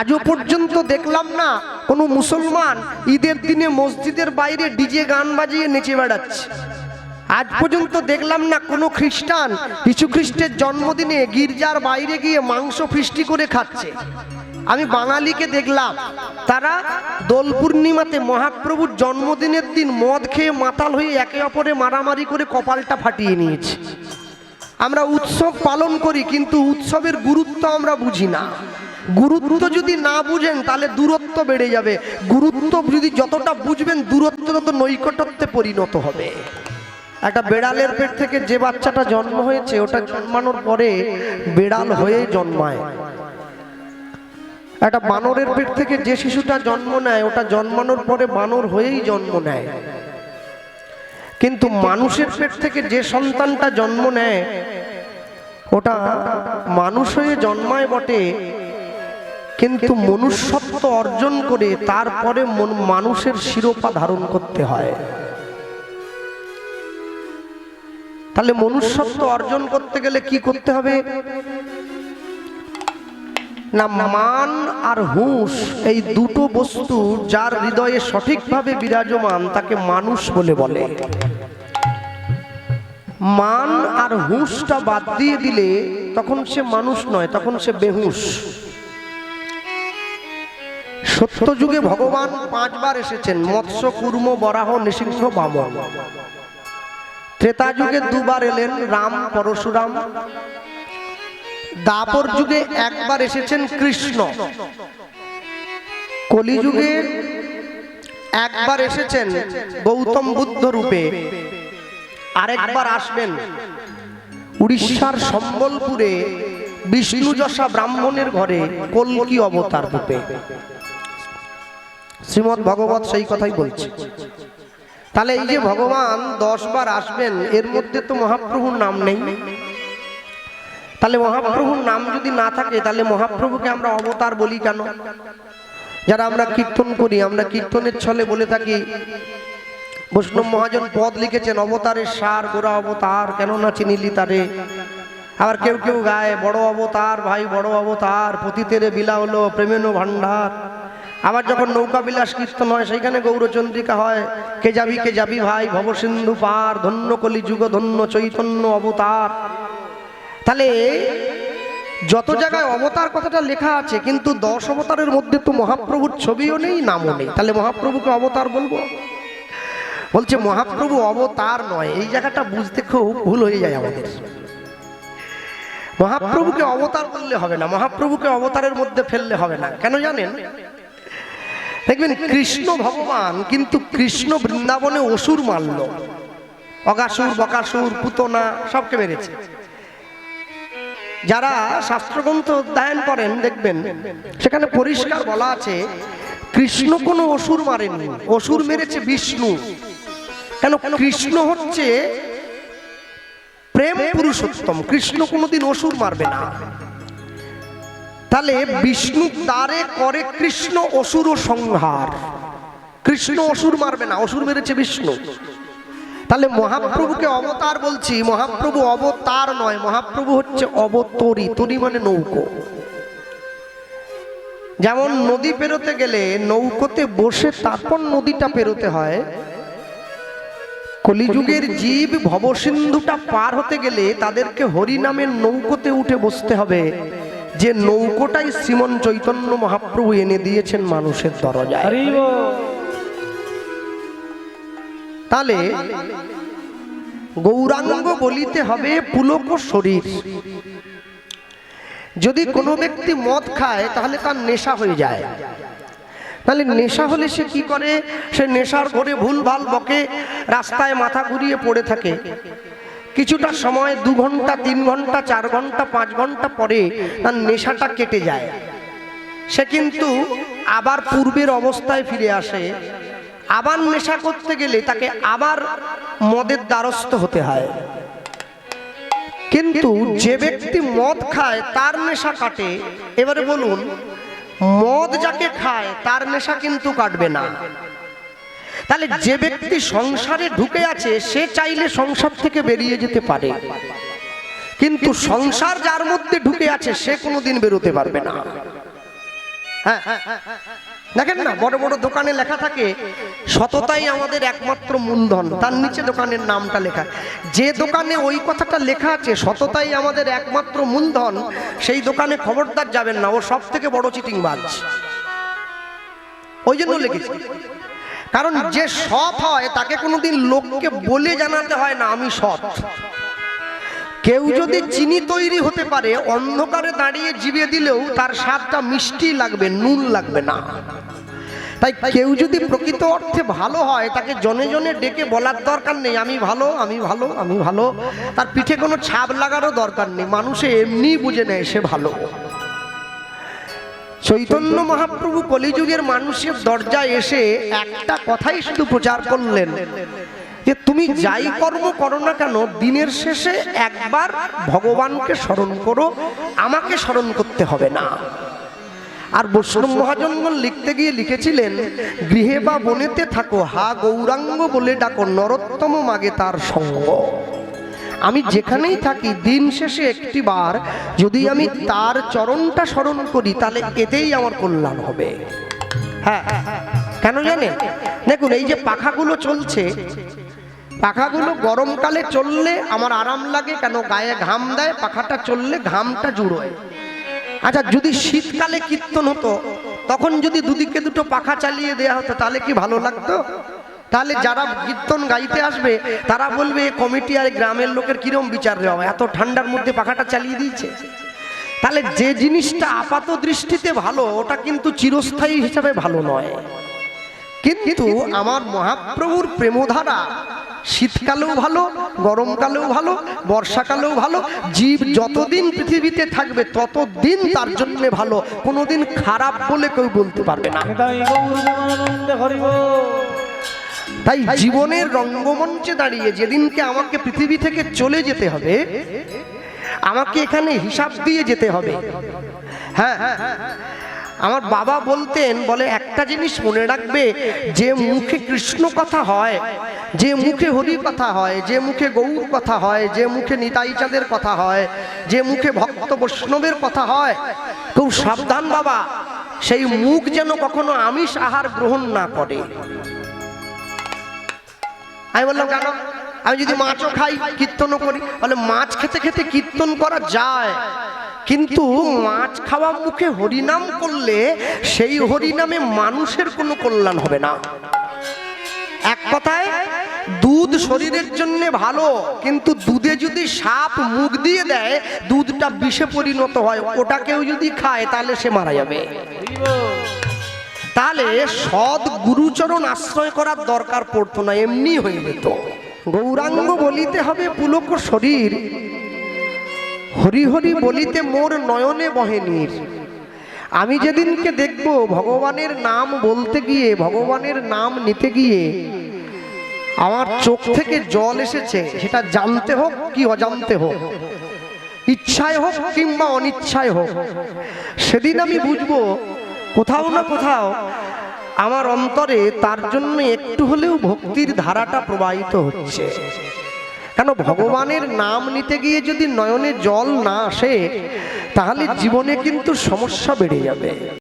আজও পর্যন্ত দেখলাম না কোনো মুসলমান ঈদের দিনে মসজিদের বাইরে ডিজে গান বাজিয়ে নেচে বেড়াচ্ছে। আজ পর্যন্ত দেখলাম না কোনো খ্রিস্টান কিছু খ্রিস্টের জন্মদিনে গির্জার বাইরে গিয়ে মাংস ফিষ্টি করে খাচ্ছে। আমি বাঙালিকে দেখলাম, তারা দোল পূর্ণিমাতে মহাপ্রভুর জন্মদিনের দিন মদ খেয়ে মাতাল হয়ে একে অপরে মারামারি করে কপালটা ফাটিয়ে নিয়েছে। আমরা উৎসব পালন করি, কিন্তু উৎসবের গুরুত্ব আমরা বুঝি না। গুরুত্ব যদি না বুঝেন, তাহলে দূরত্ব বেড়ে যাবে। গুরুত্ব যদি যতটা বুঝবেন, দূরত্ব তত নৈকটত্বে পরিণত হবে। একটা বেড়ালের পেট থেকে যে বাচ্চাটা জন্ম হয়েছে, ওটা জন্মানোর পরে বেড়াল হয়ে জন্মায়। একটা বানরের পেট থেকে যে শিশুটা জন্ম নেয়, ওটা জন্মানোর পরে বানর হয়েই জন্ম নেয়। কিন্তু মানুষের পেট থেকে যে সন্তানটা জন্ম নেয়, ওটা মানুষ হয়ে জন্মায় বটে কিন্তু মনুষ্যত্ব অর্জন করে তারপরে মন- মানুষের শিরোপা ধারণ করতে হয়। তাহলে মনুষ্যত্ব অর্জন করতে গেলে কি করতে হবে? না মান আর হুঁশ এই দুটো বস্তু যার হৃদয়ে সঠিকভাবে বিরাজমান তাকে মানুষ বলে বলে। মান আর হুঁশটা বাদ দিয়ে দিলে তখন সে মানুষ নয়, তখন সে বেহুশ। সত্য যুগে ভগবান পাঁচবার এসেছেন। মৎস্য, কুর্ম, বরাহ, নৃসিংহ, বামন। ত্রেতা যুগে দুবার এলেন রাম, পরশুরাম। দাপর যুগে একবার এসেছেন কৃষ্ণ। কলিযুগে একবার এসেছেন গৌতম বুদ্ধ রূপে। আরেকবার আসবেন উড়িষ্যার সম্বলপুরে বিষ্ণু যশা ব্রাহ্মণের ঘরে কলকি অবতার রূপে। শ্রীমদ ভগবত সেই কথাই বলছে। তাহলে এই যে ভগবান দশ বার আসবেন, এর মধ্যে তো মহাপ্রভুর নাম নেই। তাহলে মহাপ্রভুর নাম যদি না থাকে, তাহলে মহাপ্রভুকে আমরা অবতার বলি কেন? যারা আমরা কীর্তন করি, আমরা কীর্তনের ছলে বলে থাকি, বৈষ্ণব মহাজন পদ লিখেছেন, অবতারের সার, গোড়া অবতার, কেন না চিনিলি তারে আবার কেউ কেউ গায়, বড় অবতার, ভাই বড় অবতার, পতিতেরে বিলা হলো প্রেমেনো ভান্ডার আবার যখন নৌকা বিলাস কীর্তন হয়, সেইখানে গৌরচন্দ্রিকা হয়। কে যাবি কে যাবি ভাই, ভবসিন্ধু পার, ধন্য কলি যুগ ধন্য চৈতন্য অবতার। তাহলে যত জায়গায় অবতার কথাটা লেখা আছে, কিন্তু দশ অবতারের মধ্যে তো মহাপ্রভুর ছবিও নেই, নামও নেই। তাহলে মহাপ্রভুকে অবতার বলব? বলছে, মহাপ্রভু অবতার নয়। এই জায়গাটা বুঝতে খুব ভুল হয়ে যায় আমাদের। মহাপ্রভুকে অবতার করলে হবে না, মহাপ্রভুকে অবতারের মধ্যে ফেললে হবে না। কেন জানেন? দেখবেন কৃষ্ণ ভগবান কিন্তু কৃষ্ণ বৃন্দাবনে অসুর মারল। অগাসুর, বকাসুর, পুতনা, সবকে মেরেছে। যারা শাস্ত্রগ্রন্থ অধ্যয়ন করেন, দেখবেন সেখানে পরিষ্কার বলা আছে, কৃষ্ণ কোনো অসুর মারেনি অসুর মেরেছে বিষ্ণু। কেন? কৃষ্ণ হচ্ছে প্রেম পুরুষোত্তম। কৃষ্ণ কোনোদিন অসুর মারবে না। তাহলে বিষ্ণু তারে করে কৃষ্ণ অসুর ও সংহার। কৃষ্ণ অসুর মারবে না, অসুর মেরেছে বিষ্ণু। তাহলে মহাপ্রভুকে অবতার বলছি, মহাপ্রভু অবতার নয়, মহাপ্রভু হচ্ছে অবতরি, তরি মানে নৌকো। যেমন নদী পেরোতে গেলে নৌকোতে বসে তারপর নদীটা পেরোতে হয়। কলিযুগের জীব ভবসিন্ধুটা পার হতে গেলে তাদেরকে হরি নামের নৌকোতে উঠে বসতে হবে। যে নৌকোটাই শ্রীমন চৈতন্য মহাপ্রভু এনে দিয়েছেন মানুষের দরজায়। তাহলে গৌরাঙ্গ বলিতে হবে পুলক শরীর। যদি কোনো ব্যক্তি মদ খায় তাহলে তার নেশা হয়ে যায়। তাহলে নেশা হলে সে কি করে? সে নেশার ঘরে ভুলভাল বকে রাস্তায় মাথা ঘুরিয়ে পড়ে থাকে। কিছুটা সময়, দু ঘণ্টা, তিন ঘণ্টা, চার ঘণ্টা, পাঁচ ঘণ্টা পরে তার নেশাটা কেটে যায়। সে কিন্তু আবার পূর্বের অবস্থায় ফিরে আসে। আবার নেশা করতে গেলে তাকে আবার মদের দ্বারস্থ হতে হয়। কিন্তু যে ব্যক্তি মদ খায়, তার নেশা কাটে। এবারে বলুন, মদ যাকে খায়, তার নেশা কিন্তু কাটবে না। তাহলে যে ব্যক্তি সংসারে ঢুকে আছে, সে চাইলে সংসার থেকে বেরিয়ে যেতে পারে। কিন্তু সংসার যার মধ্যে ঢুকে আছে, সে কোনোদিন বেরোতে পারবে না। হ্যাঁ দেখেন না, বড় বড় দোকানে লেখা থাকে, সততাই আমাদের একমাত্র মূলধন। তার নিচে দোকানের নামটা লেখা। যে দোকানে ওই কথাটা লেখা আছে, সততাই আমাদের একমাত্র মূলধন, সেই দোকানে খবরদার যাবেন না, ও সব থেকে বড় চিটিংবাজ। ওই জন্য লিখেছি। কারণ যে সৎ হয় তাকে কোনোদিন লোককে বলে জানাতে হয় না আমি সৎ। কেউ যদি চিনি তৈরি হতে পারে অন্ধকারে দাঁড়িয়ে জিবে দিলেও তার স্বাদটা মিষ্টি লাগবে নুন লাগবে না। তাই কেউ যদি প্রকৃত অর্থে ভালো হয় তাকে জনে জনে ডেকে বলার দরকার নেই আমি ভালো আমি ভালো আমি ভালো। তার পিঠে কোনো ছাপ লাগারও দরকার নেই মানুষে এমনি বুঝে নেয় সে ভালো। চৈতন্য মহাপ্রভু কলিযুগের মানুষের দরজায় এসে একটা কথাই শুধু প্রচার করলেন, যে তুমি যাই কর্ম করো না কেন, দিনের শেষে একবার ভগবানকে স্মরণ করো, আমাকে স্মরণ করতে হবে না। আর বৈষ্ণব মহাজনগণ লিখতে গিয়ে লিখেছিলেন, গৃহে বা বনেতে থাকো, হা গৌরাঙ্গ বলে ডাকো, নরোত্তম মাগে তার সঙ্গ। আমি যেখানেই থাকি, দিন শেষে একটি বার যদি আমি তার চরণটা স্মরণ করি, তাহলে এতেই আমার কল্যাণ হবে। হ্যাঁ কেন জানেন? দেখুন, এই যে পাখাগুলো চলছে, পাখাগুলো গরমকালে চললে আমার আরাম লাগে, কেন গায়ে ঘাম দেয়, পাখাটা চললে ঘামটা জুড়োয়। আচ্ছা যদি শীতকালে কীর্তন হতো, তখন যদি দুদিকে দুটো পাখা চালিয়ে দেওয়া হতো, তাহলে কি ভালো লাগতো? তাহলে যারা কীর্তন গাইতে আসবে, তারা বলবে "এ কমিটি আর গ্রামের লোকের কিরম বিচার দেওয়া এত ঠান্ডার মধ্যে পাখাটা চালিয়ে দিয়েছে। তাহলে যে জিনিসটা আপাত দৃষ্টিতে ভালো, ওটা কিন্তু চিরস্থায়ী হিসাবে ভালো নয়। কিন্তু আমার মহাপ্রভুর প্রেমধারা শীতকালেও ভালো, গরমকালেও ভালো, বর্ষাকালেও ভালো, জীব যতদিন পৃথিবীতে থাকবে, ততদিন তার জন্য ভালো। কোনোদিন খারাপ বলে কেউ বলতে পারবে না। তাই জীবনের রঙ্গমঞ্চে দাঁড়িয়ে যেদিনকে আমাকে পৃথিবী থেকে চলে যেতে হবে, আমাকে এখানে হিসাব দিয়ে যেতে হবে। হ্যাঁ আমার বাবা বলতেন, বলে, একটা জিনিস মনে রাখবে, যে মুখে কৃষ্ণ কথা হয়, যে মুখে হরি কথা হয়, যে মুখে গৌর কথা হয়, যে মুখে নিতাই চাঁদের কথা হয়, যে মুখে ভক্ত বৈষ্ণবের কথা হয়, খুব সাবধান বাবা, সেই মুখ যেন কখনো আমিষ আহার গ্রহণ না করে। আমি বললাম কেন আমি যদি মাছও খাই কীর্তনও করি বলে মাছ খেতে খেতে কীর্তন করা যায়। কিন্তু মাছ খাওয়া মুখে হরিনাম করলে সেই হরিনামে মানুষের কোনো কল্যাণ হবে না। এক কথায় দুধ শরীরের জন্য ভালো কিন্তু দুধে যদি সাপ মুখ দিয়ে দেয় দুধটা বিষে পরিণত হয় ওটা কেউ যদি খায় তাহলে সে মারা যাবে। তাহলে সৎ গুরুচরণ আশ্রয় করার দরকার পড়তো না এমনি হয়ে যেত। গৌরাঙ্গ বলিতে হবে পুলক শরীর। হরি হরি বলিতে মোর নয়নে বহেনীর আমি যেদিনকে দেখব ভগবানের নাম বলতে গিয়ে ভগবানের নাম নিতে গিয়ে আমার চোখ থেকে জল এসেছে সেটা জানতে হোক কি অজান্তে হোক। ইচ্ছায় হোক কিংবা অনিচ্ছায় হোক সেদিন আমি বুঝব কোথাও না কোথাও আমার অন্তরে তার জন্য একটু হলেও ভক্তির ধারাটা প্রবাহিত হচ্ছে। কেন ভগবানের নাম নিতে গিয়ে যদি নয়নে জল না আসে, তাহলে জীবনে কিন্তু সমস্যা বেড়ে যাবে।